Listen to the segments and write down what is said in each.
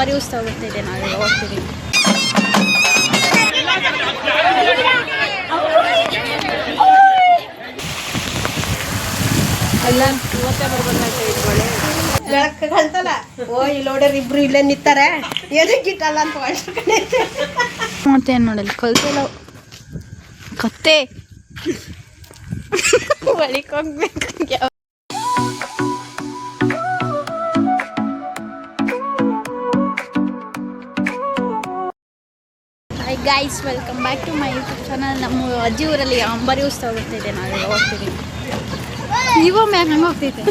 ಅಂಬರಿ ಉತ್ಸವ ಬರ್ತಿದೆ ನಾಳೆ ಹೋಗ್ತೀವಿ ಓ ಇಲ್ಲಿ ಇಬ್ರು ಇಲ್ಲೇ ನಿಂತಾರೆ? ಎದಕ್ಕಿಟ್ಟಲ್ಲ ಅಂತ ಅಷ್ಟು ನೋಡಲ್ಲ ಕಲ್ತಿಲ್ಲ ಕತ್ತೆ? ಬಳಿಕ ಹೋಗ್ಬೇಕು hi guys welcome back to my YouTube channel ನಮ್ಮ ಅಜ್ಜಿ ಊರಲ್ಲಿ ಅಂಬರಿ ಉತ್ಸವ ಬರ್ತಿದೆ ನಾವು ಹೋಗ್ತೀವಿ. ನೀವೊಮ್ಮೆ ಹಂಗೆ ಹೋಗ್ತೈತೆ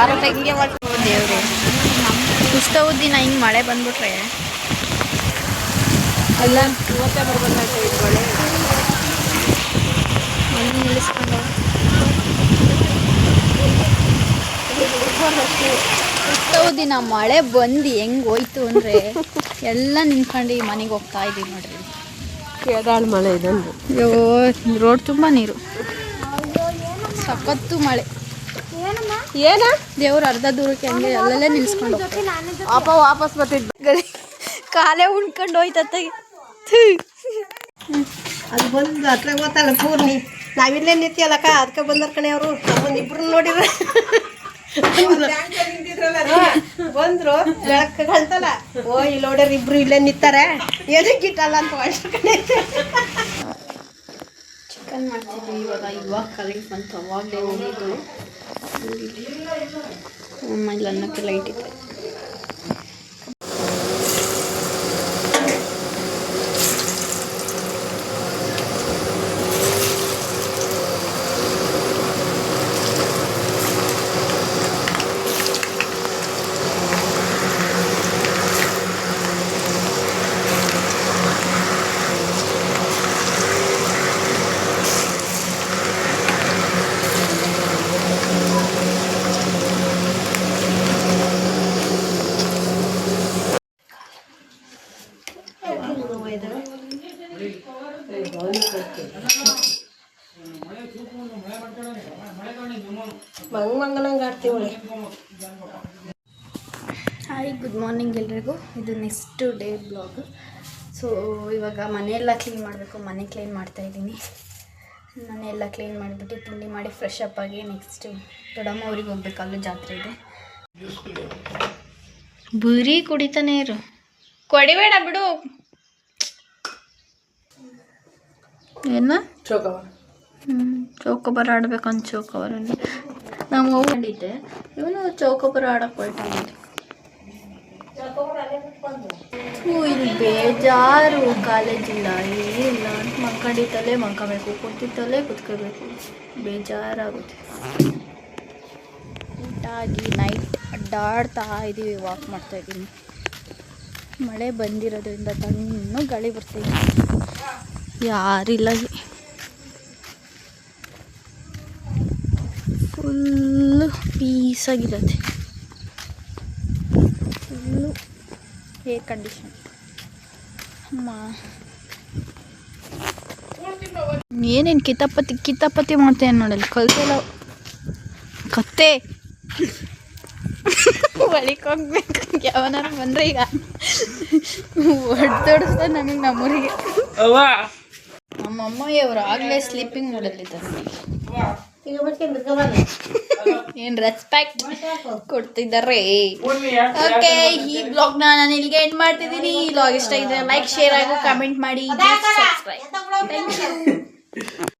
ಕರೆಕ್ಟ್ ಹಿಂಗೆ ಮಾಡ್ಕೊಂಡು ದೇವ್ರೆ. ಉತ್ಸವದ ದಿನ ಹಿಂಗೆ ಮಳೆ ಬಂದ್ಬಿಟ್ರೆ. ಅಲ್ಲ ಇವತ್ತೇ ಬರ್ಬೇಕಾಯ್ತು ಇಟ್ಕೊಳ್ಳಿ ಮನೆ ನಿಲ್ಲಿಸ್ಕೊಂಡು. ಉತ್ಸವ ದಿನ ಮಳೆ ಬಂದು ಹೆಂಗ್ ಹೋಯ್ತು ಅಂದ್ರೆ ಎಲ್ಲ ನಿಂತ್ಕೊಂಡು ಮನೆಗೆ ಹೋಗ್ತಾ ಇದ್ದೀವಿ ನೋಡ್ರಿ. ಕೇದಾಳ್ ಮಳೆ ಇದೊಂದು ಅಯ್ಯೋ ರೋಡ್ ತುಂಬ ನೀರು. ಸಖತ್ತು ಮಳೆ. ಏನ? ದೇವ್ರ ಅರ್ಧ ದೂರಕ್ಕೆ ಹಂಗೆ ಅಲ್ಲಲ್ಲೇ ನಿಲ್ಸ್ಕೊಂಡು ಅಪ್ಪ ವಾಪಸ್ ಬರ್ತಿದ್ದ. ಗಡಿ ಕಾಲೇ ಉಣ್ಕೊಂಡು ಹೋಯ್ತತ್ತ. ಅದು ಬಂದು ಹತ್ರ ಗೊತ್ತಲ್ಲ ಪೂರ್ಣಿ ನಾವಿಲ್ಲೇ ನಿಂತಿಯಲ್ಲಕ್ಕ ಅದಕ್ಕೆ ಬಂದರ್ ಕಣೆ ಅವರು. ನಮ್ಮನ್ನ ಇಬ್ರು ನೋಡಿದ್ರೆ ಬಂದ್ರು. ಬೆಳಕ ಕಳ್ತಲ್ಲ ಓ ಇಲ್ಲಿ ನೋಡ್ರಿ ಇಬ್ರು ಇಲ್ಲೇ ನಿಂತಾರೆ. ಏನಕ್ಕೆ ಇಟ್ಟಲ್ಲ ಅಂತ ಅಷ್ಟು ಕಡೆ ಚಿಕನ್ ಮಾಡ್ತಿದ್ವಿ ಇವಾಗ. ಇವಾಗ ಕರೆಂಟ್ ಬಂತು. ಅವಾಗಲೇ ಹೋಗಿದ್ದು ಆಮೇಲೆ ಅನ್ನಕ್ಕೆ ಲೈಟ್ ಇತ್ತು ಹಾಯ್ ಗುಡ್ ಮಾರ್ನಿಂಗ್ ಎಲ್ರಿಗೂ. ಇದು ನೆಕ್ಸ್ಟ್ ಡೇ ಬ್ಲಾಗ್ ಸೊ ಇವಾಗ ಮನೆಯೆಲ್ಲ ಕ್ಲೀನ್ ಮಾಡಬೇಕು, ಮನೆ ಕ್ಲೀನ್ ಮಾಡ್ತಾ ಇದ್ದೀನಿ. ಮನೆಯೆಲ್ಲ ಕ್ಲೀನ್ ಮಾಡಿಬಿಟ್ಟು ತಿಂಡಿ ಮಾಡಿ ಫ್ರೆಶ್ ಅಪ್ ಆಗಿ ನೆಕ್ಸ್ಟ್ ದೊಡ್ಡಮ್ಮ ಊರಿಗೆ ಹೋಗ್ಬೇಕು, ಅಲ್ಲೂ ಜಾತ್ರೆ ಇದೆ. ಬುರಿ ಕುಡಿತಾನೆ ಇರು. ಕೊಡಿಬೇಡ ಬಿಡು. ಏನ? ಚೌಕಬಾರ ಹ್ಞೂ ಚೌಕೊಬರ ಆಡ್ಬೇಕಂತ ಚೌಕೊಬರಲ್ಲಿ ನಾವು ಹೋಗಿದ್ದೆ ಇವನು ಚೌಕಬಾರ ಆಡಕ್ಕೆ ಹೊರಟಿದ್ದೆ. ಹ್ಞೂ ಇಲ್ಲಿ ಬೇಜಾರು. ಕಾಲೇಜಿಲ್ಲ ಏನಿಲ್ಲ ಅಂತ ಮಕ್ಕಂಡಿತ್ತಲೇ ಮಲ್ಕೋಬೇಕು ಕುಂತಿತ್ತಲೇ ಕುತ್ಕೋಬೇಕು. ಬೇಜಾರಾಗುತ್ತೆ. ಊಟ ಆಗಿ ನೈಟ್ ಅಡ್ಡಾಡ್ತಾ ಇದ್ದೀವಿ ವಾಕ್ ಮಾಡ್ತಾ ಇದ್ದೀನಿ ಮಳೆ ಬಂದಿರೋದ್ರಿಂದ ತಣ್ಣು ಗಾಳಿ ಬರ್ತಿದೆ ಯಾರಿಲ್ಲ. ಫುಲ್ಲು ಪೀಸಾಗಿರತ್ತೆ ಫುಲ್ಲು ಏರ್ ಕಂಡೀಷನ್ ಅಮ್ಮ. ಏನೇನು ಕಿತಾಪತಿ ಕಿತಾಪತಿ ಮಾಡ್ತೇನೆ ನೋಡಲ್ಲಿ ಕಲ್ತೆಲ್ಲ. ಕತ್ತೆ. ಬಳಿಕೋಗ್ಬೇಕು ಹೋಗ್ಬೇಕು ಯಾವನಾರು ಬಂದ್ರೆ ಈಗ. ಹೊಡೆದೊಡಿಸ್ದ ನಮಗೆ ನಮ್ಮೂರಿಗೆ. ನಮ್ಮಮ್ಮ ಅಮ್ಮಯ್ಯವರು ಆಗಲೇ ಸ್ಲೀಪಿಂಗ್ ಗಮನ ಏನು ರೆಸ್ಪೆಕ್ಟ್ ಕೊಡ್ತಿದ್ದಾರೆ. ಓಕೆ ಈ ಬ್ಲಾಗ್ ನಾನು ಇಲ್ಲಿಗೆ ಎಂಡ್ ಮಾಡ್ತಿದ್ದೀನಿ. ಈ ಬ್ಲಾಗ್ ಇಷ್ಟ ಇದ್ರೆ ಲೈಕ್ ಶೇರ್ ಆಗು ಕಮೆಂಟ್ ಮಾಡಿ. Subscribe thank you